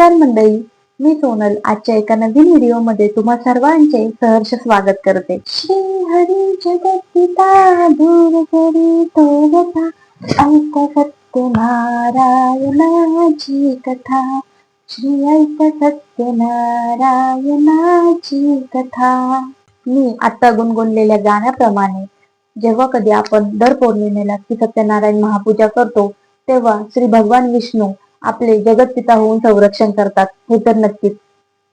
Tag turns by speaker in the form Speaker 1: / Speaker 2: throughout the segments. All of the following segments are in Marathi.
Speaker 1: नमस्कार मंडळी. मी सोनल. आजच्या एका नवीन व्हिडिओमध्ये तुम्हा सर्वांचे सहर्ष स्वागत करते. श्री हरी जगत्पिता दूर करी ऐक सत्य नारायणाची कथा. श्री ऐक सत्य नारायणाची कथा. मी आता गुणगुणलेल्या गाण्याप्रमाणे जेव्हा कधी आपण दर पौर्णिमेला श्री सत्यनारायण महापूजा करतो तेव्हा श्री भगवान विष्णू आपले जगतपिता होऊन संरक्षण करतात हे तर नक्कीच.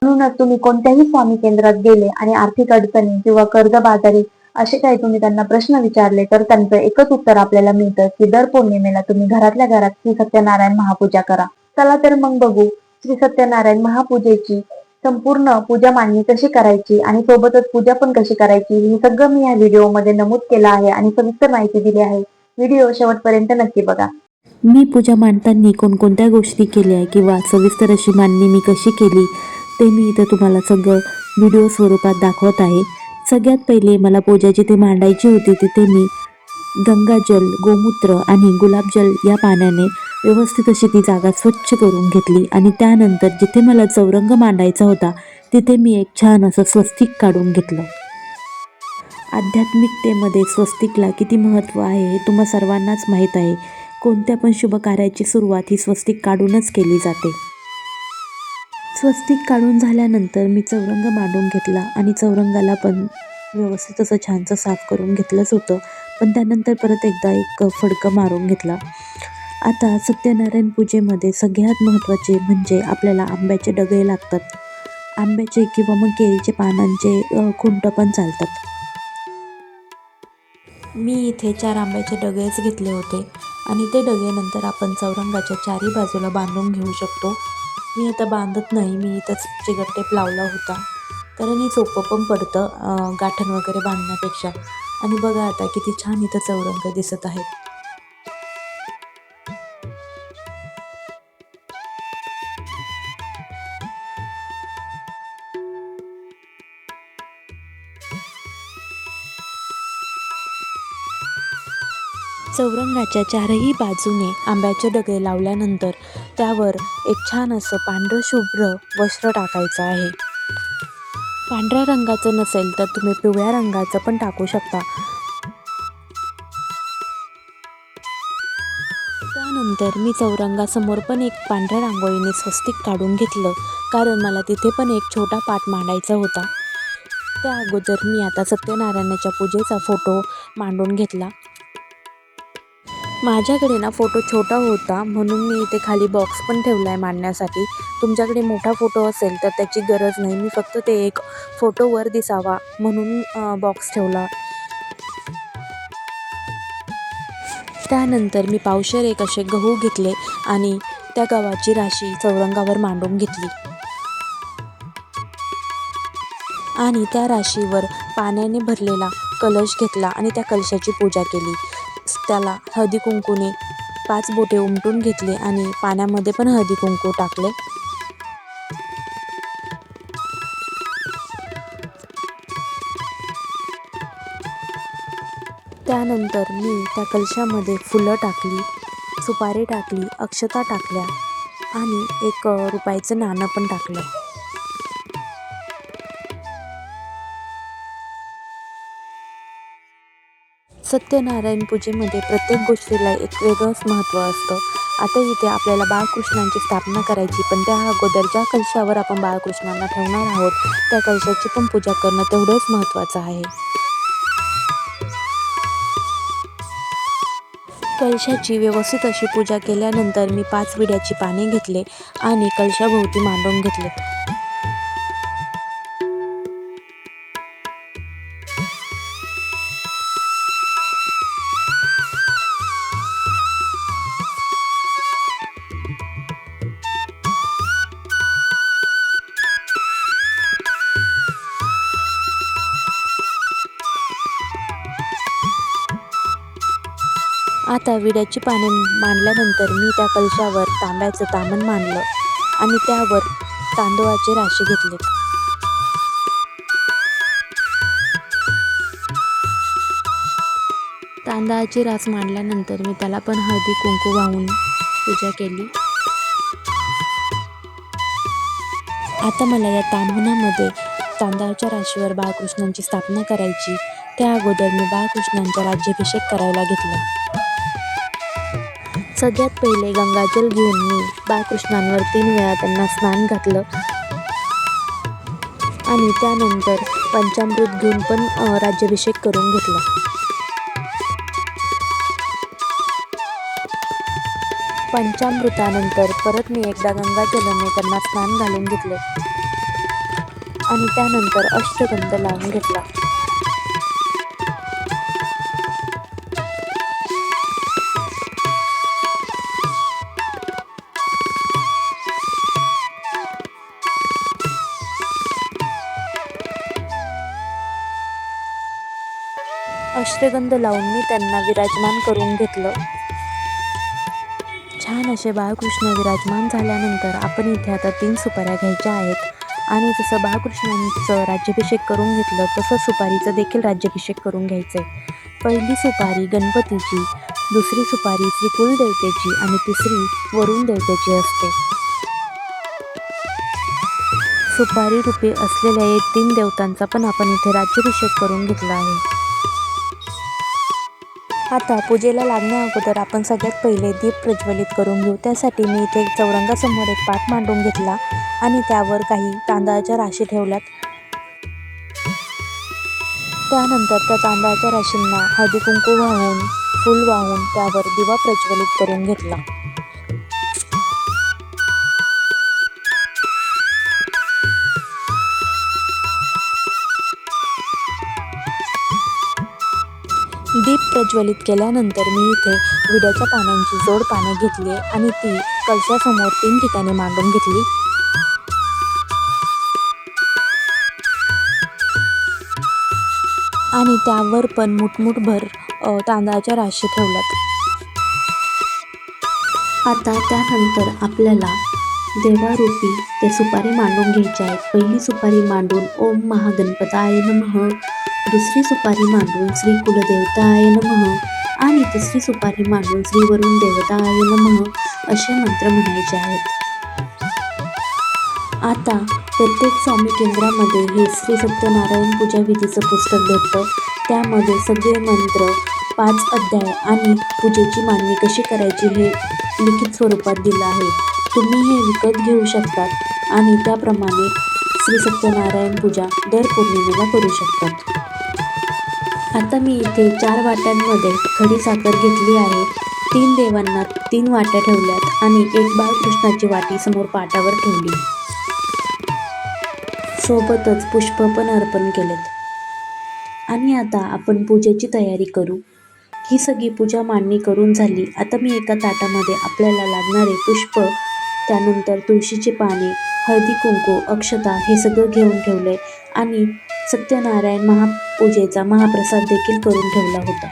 Speaker 1: म्हणूनच तुम्ही कोणत्याही स्वामी केंद्रात गेले आणि आर्थिक अडचणी किंवा कर्जबाजारी असे काही तुम्ही त्यांना प्रश्न विचारले तर त्यांचं एकच उत्तर आपल्याला मिळतं की दर पौर्णिमेला तुम्ही घरातल्या घरात श्री सत्यनारायण महापूजा करा. चला तर मग बघू श्री सत्यनारायण महापूजेची संपूर्ण पूजा मांडणी कशी करायची आणि सोबतच पूजा पण कशी करायची हे सगळं मी या व्हिडिओमध्ये नमूद केलं आहे आणि सविस्तर माहिती दिली आहे. व्हिडिओ शेवटपर्यंत नक्की बघा.
Speaker 2: मी पूजा मांडताना कोणकोणत्या गोष्टी केल्या किंवा सविस्तर अशी मांडणी मी कशी केली ते मी इथं तुम्हाला सगळं व्हिडिओ स्वरूपात दाखवत आहे. सगळ्यात पहिले मला पूजा जिथे मांडायची होती तिथे मी गंगाजल गोमूत्र आणि गुलाबजल या पाण्याने व्यवस्थित अशी ती जागा स्वच्छ करून घेतली आणि त्यानंतर जिथे मला चौरंग मांडायचा होता तिथे मी एक छान असं स्वस्तिक काढून घेतलं. आध्यात्मिकतेमध्ये स्वस्तिकला किती महत्त्व आहे हे तुम्हा सर्वांनाच माहीत आहे. कोणत्या पण शुभ कार्याची सुरुवात ही स्वस्तिक काढूनच केली जाते. स्वस्तिक काढून झाल्यानंतर मी चौरंग मांडून घेतला आणि चौरंगाला पण व्यवस्थित असं छानसं साफ करून घेतलंच होतं. पण त्यानंतर परत एकदा एक फडकं मारून घेतला. आता सत्यनारायण पूजेमध्ये सगळ्यात महत्त्वाचे म्हणजे आपल्याला आंब्याचे डगळे लागतात. आंब्याचे किंवा मग केळीचे पानांचे खुंट पण चालतात. मी इथे चार आंब्याचे डगेच घेतले होते. आणि ते डगे नंतर आपण चौरंगाच्या चारी बाजूला बांधून घेऊ शकतो. मी आता बांधत नाही मी इथंच चिगटटेप लावला होता. कारण हे सोपं पण पडतं गाठण वगैरे बांधण्यापेक्षा. आणि बघा आता किती छान इथं चौरंग दिसत आहेत. चौरंगाच्या चारही बाजूने आंब्याचे डगे लावल्यानंतर त्यावर एक छान असं पांढरं शुभ्र वस्त्र टाकायचं आहे. पांढऱ्या रंगाचं नसेल तर तुम्ही पिवळ्या रंगाचं पण टाकू शकता. त्यानंतर मी चौरंगासमोर पण एक पांढऱ्या रांगोळीने स्वस्तिक काढून घेतलं कारण मला तिथे पण एक छोटा पाठ मांडायचा होता. त्या अगोदर मी आता सत्यनारायणाच्या पूजेचा फोटो मांडून घेतला. माझ्याकडे ना फोटो छोटा होता म्हणून मी इथे खाली बॉक्स पण ठेवला आहे मांडण्यासाठी. तुमच्याकडे मोठा फोटो असेल तर त्याची गरज नाही. मी फक्त ते एक फोटोवर दिसावा म्हणून बॉक्स ठेवला. त्यानंतर मी पावशेर एक असे गहू घेतले आणि त्या गव्हाची राशी चौरंगावर मांडून घेतली. आणि त्या राशीवर पाण्याने भरलेला कलश घेतला आणि त्या कलशाची पूजा केली. त्याला हळदी कुंकूने पाच बोटे उमटून घेतले आणि पाण्यामध्ये पण हळदी कुंकू टाकले. त्यानंतर मी त्या कलशामध्ये फुलं टाकली सुपारी टाकली अक्षता टाकल्या आणि एक रुपयाचं नाणं पण टाकलं. सत्यनारायण पूजेमध्ये प्रत्येक गोष्टीला एक वेगळंच महत्त्व असतं. आता इथे आपल्याला बाळकृष्णांची स्थापना करायची पण त्या अगोदर ज्या कलशावर आपण बाळकृष्णांना ठेवणार आहोत त्या कलशाची पण पूजा करणं तेवढंच महत्त्वाचं आहे. कलशाची व्यवस्थित अशी पूजा केल्यानंतर मी पाच विड्याची पाने घेतले आणि कलशाभोवती मांडून घेतले. आता विड्याची पाने मांडल्यानंतर मी त्या कलशावर तांब्याचं तामण मांडलं आणि त्यावर तांदूळाचे राशी घेतले. तांदळाची रास मांडल्यानंतर मी त्याला पण हळदी कुंकू वाहून पूजा केली. आता मला या ताम्हणामध्ये तांदळाच्या राशीवर बाळकृष्णांची स्थापना करायची त्या अगोदर मी बाळकृष्णांचा राज्याभिषेक करायला घेतला. सगळ्यात पहिले गंगाजल घेऊन मी बाळकृष्णांवर तीन वेळा त्यांना स्नान घातलं. आणि त्यानंतर पंचामृत घेऊन पण राज्याभिषेक करून घेतला. पंचामृतानंतर परत मी एकदा गंगाजलाने त्यांना स्नान घालून घेतले. आणि त्यानंतर अष्टगंध लावून घेतला. अष्टगंध लावून मी त्यांना विराजमान करून घेतलं. छान असे बाळकृष्ण विराजमान झाल्यानंतर आपण इथे आता तीन सुपाऱ्या घ्यायच्या आहेत. आणि जसं बाळकृष्णांचं राज्याभिषेक करून घेतलं तसं सुपारीचं देखील राज्याभिषेक करून घ्यायचं आहे पहिली सुपारी गणपतीची दुसरी सुपारी श्री कुलदेवतेची आणि तिसरी वरुण देवतेची असते. सुपारी रूपी असलेल्या या तीन देवतांचा पण आपण इथे राज्याभिषेक करून घेतला आहे. आता पूजेला लागण्या अगोदर आपण सगळ्यात पहिले दीप प्रज्वलित करून घेऊ. त्यासाठी मी इथे चौरंगासमोर एक पाट मांडून घेतला आणि त्यावर काही तांदळाच्या राशी ठेवल्यात. त्यानंतर त्या तांदळाच्या राशींना हळदी कुंकू वाहून फूल वाहून त्यावर दिवा प्रज्वलित करून घेतला. दीप प्रज्वलित केल्यानंतर मी इथे विड्याच्या पानांची जोड पाने घेतली आणि ती कलशासमोर तीन ठिकाणी मांडून घेतली. आणि त्यावर पण मुठमुठभर तांदळाच्या राशी ठेवल्यात. आता त्यानंतर आपल्याला देवारूपी ते सुपारी मांडून घ्यायच्या आहेत. पहिली सुपारी मांडून ओम महागणपताय नमः. दुसरी सुपारी मांडून श्री कुलदेवताय नमः. आणि तिसरी सुपारी मांडून श्री वरुण देवताय नमः असे मंत्र म्हणायचे आहेत. आता प्रत्येक स्वामी केंद्रामध्ये हे श्री सत्यनारायण पूजा विधीचं पुस्तक भेटतं. त्यामध्ये सगळे मंत्र पाच अध्याय आणि पूजेची मांडणी कशी करायची हे लिखित स्वरूपात दिलं आहे. तुम्ही हे विकत घेऊ शकतात आणि त्याप्रमाणे श्री सत्यनारायण पूजा दर पौर्णिमेला करू शकतात. आता मी इथे चार वाट्यांमध्ये खडी साखर घेतली आहे. तीन देवांना तीन वाट्या ठेवल्यात आणि एक बाळकृष्णाची वाटी समोर पाटावर ठेवली. सोबतच पुष्प पण अर्पण केलेत. आणि आता आपण पूजेची तयारी करू. ही सगळी पूजा मांडणी करून झाली. आता मी एका ताटामध्ये आपल्याला लागणारे पुष्प त्यानंतर तुळशीची पाने हळदी कुंकू अक्षता हे सगळं घेऊन ठेवले आणि सत्यनारायण महा पूजेचा महाप्रसाद देखील करून ठेवला होता.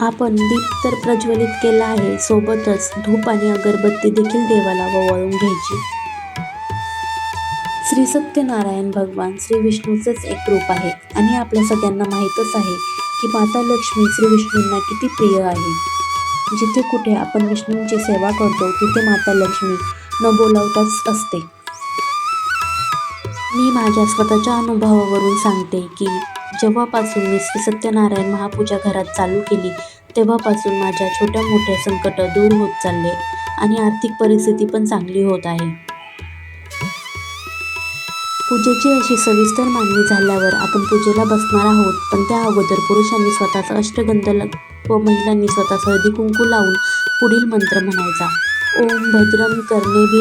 Speaker 2: आपण दीप तर प्रज्वलित केला आहे. सोबतच धूप आणि अगरबत्ती देखील देवाला ववाळून घ्यायची. श्री सत्यनारायण भगवान श्री विष्णूचंच एक रूप आहे आणि आपल्या सगळ्यांना माहीतच आहे की माता लक्ष्मी श्री विष्णूंना किती प्रिय आहे. जिथे कुठे आपण विष्णूंची सेवा करतो तिथे माता लक्ष्मी न बोलावताच असते. मी माझ्या स्वतःच्या अनुभवावरून सांगते की जेव्हापासून मी श्री सत्यनारायण महापूजा घरात चालू केली तेव्हापासून माझ्या छोट्या मोठ्या संकट दूर होत चालले आणि आर्थिक परिस्थिती पण चांगली होत आहे. पूजेची अशी सविस्तर मागणी झाल्यावर आपण पूजेला बसणार आहोत पण त्या अगोदर पुरुषांनी स्वतःचा अष्टगंध व महिलांनी स्वतःच हळदी कुंकू लावून पुढील मंत्र म्हणायचा. ओम भद्रम कर्णेभि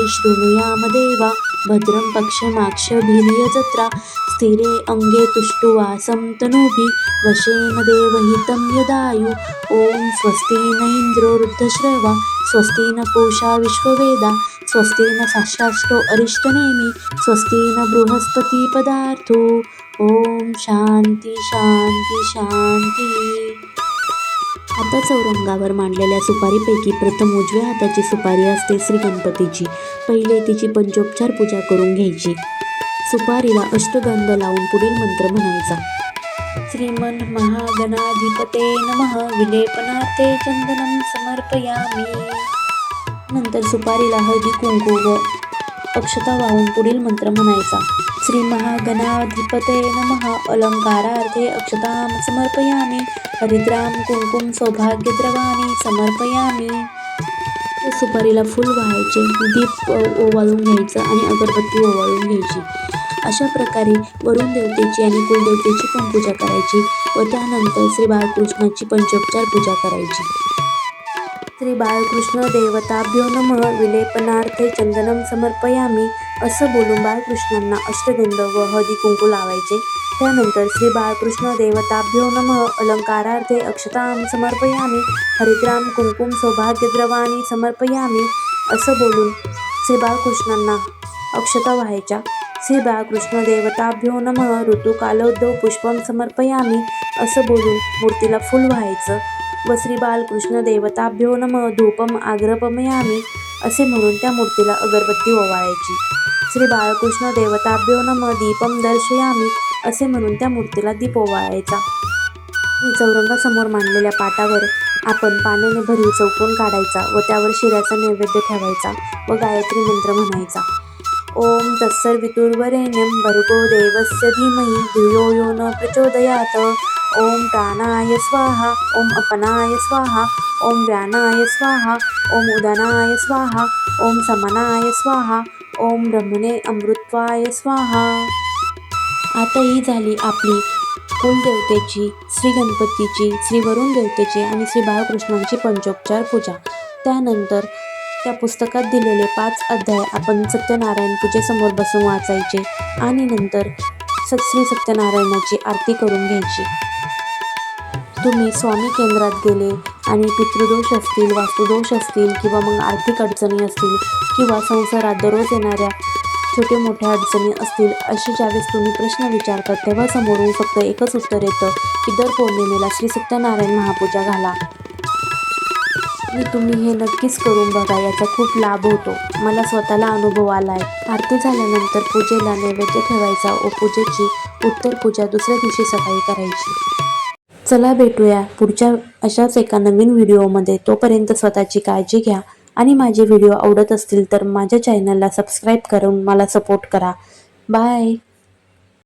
Speaker 2: शृणुयामदेवा भद्रम पक्षमाक्षभिर्यजत्रा स्थिरे अंगे तुष्टुवा संतनोभि वशेन देवहितं यदायु। ॐ स्वस्ति न इन्द्रो रुद्धश्रवा स्वस्ति न पूषा विश्ववेदा स्वस्ति न साष्टाष्टो अरिष्टनेमि स्वस्ति न बृहस्पती पदार्थो शान्ति शान्ति शान्ति। आता चौरंगावर मांडलेल्या सुपारीपैकी प्रथम उजव्या हाताची सुपारी असते श्री गणपतीची. पहिले तिची पंचोपचार पूजा करून घ्यायची. सुपारीला अष्टगंध लावून पुढील मंत्र म्हणायचा. श्रीमन महागणाधिपते नमः. विलेपनार्थे चंदनम समर्पयामी. नंतर सुपारीला हळदी कुंकू व अक्षता वाहून पुढील मंत्र म्हणायचा. श्री महागणाधिपते नमः. अलंकारार्थे अक्षतां समर्पयामि. हरिद्राम कुंकुम सौभाग्यद्रवाणी समर्पयामी. सुपारीला फुल व्हायचे. दीप ओवाळून घ्यायचं आणि अगरबत्ती ओवाळून घ्यायची. अशा प्रकारे वरुण देवतेची आणि कुलदेवतेची पण पूजा करायची व त्यानंतर श्री बाळकृष्णाची पंचोपचार पूजा करायची. श्री बाळकृष्ण देवताभ्यो नमः. विलेपनार्थे चंदनम समर्पयामी. असं बोलून बाळकृष्णांना अष्टगंध व हळदी कुंकू लावायचे. त्यानंतर श्री बाळकृष्ण देवताभ्यो नमः. अलंकारार्थे अक्षतां समर्पयामी. हरिद्राम कुंकुम सौभाग्यद्रवाणी समर्पयामी. असं बोलून श्री बाळकृष्णांना अक्षता व्हायच्या. श्री बाळकृष्ण देवताभ्यो नमः. ऋतुकालोद्भव पुष्पम समर्पयामी. असं बोलून मूर्तीला फुल व्हायचं. श्री बालकृष्ण देवताभ्यो नम धूपम आग्रपमयामी असे म्हणून त्या मूर्तीला अगरबत्ती ओवाळायची. श्री बाळकृष्ण देवताभ्यो नम दीपम दर्शयामी असे म्हणून त्या मूर्तीला दीप ओवाळायचा. चौरंगासमोर मांडलेल्या पाटावर आपण पाण्याने भरीव चौकोन काढायचा व त्यावर शिऱ्याचा नैवेद्य ठेवायचा व गायत्री मंत्र म्हणायचा. ओम तत्सर्वितुर्वरेण्यं भर्गो देवस्य धीमही धियो यो न प्रचोदयात. ओम प्राणाय स्वाहा ओम अपनाय स्वाहा ओम व्यानाय स्वाहा ओम उदनाय स्वाहा ओम समनाय स्वाहा ओम ब्रह्मणे अमृत्वाय स्वाहा. आता ही झाली आपली कुलदेवतेची श्री गणपतीची श्री वरुण देवतेची आणि श्री बाळकृष्णांची पंचोपचार पूजा. त्यानंतर त्या पुस्तकात दिलेले पाच अध्याय आपण सत्यनारायण पूजेसमोर बसून वाचायचे आणि नंतर स श्री सत्यनारायणाची आरती करून घ्यायची. तुम्ही स्वामी केंद्रात गेले आणि पितृदोष असतील वास्तुदोष असतील किंवा मग आर्थिक अडचणी असतील किंवा संसारात दररोज येणाऱ्या छोटे मोठ्या अडचणी असतील अशी ज्यावेळेस तुम्ही प्रश्न विचारतात तेव्हा समोरून फक्त एकच उत्तर येतं की दर पौर्णिमेला श्री सत्यनारायण महापूजा घाला. मी तुम्ही हे नक्कीच करून बघा याचा खूप लाभ होतो. मला स्वतःला अनुभव आला आहे आरती झाल्यानंतर पूजेला नैवेद्य ठेवायचा व पूजेची उत्तर पूजा दुसऱ्या दिवशी सकाळी करायची. चला भेटूया पुढच्या अशाच एका नवीन व्हिडिओमध्ये. तोपर्यंत स्वतःची काळजी घ्या. आणि माझे व्हिडिओ आवडत असतील तर माझ्या चॅनलला सबस्क्राईब करून मला सपोर्ट करा. बाय.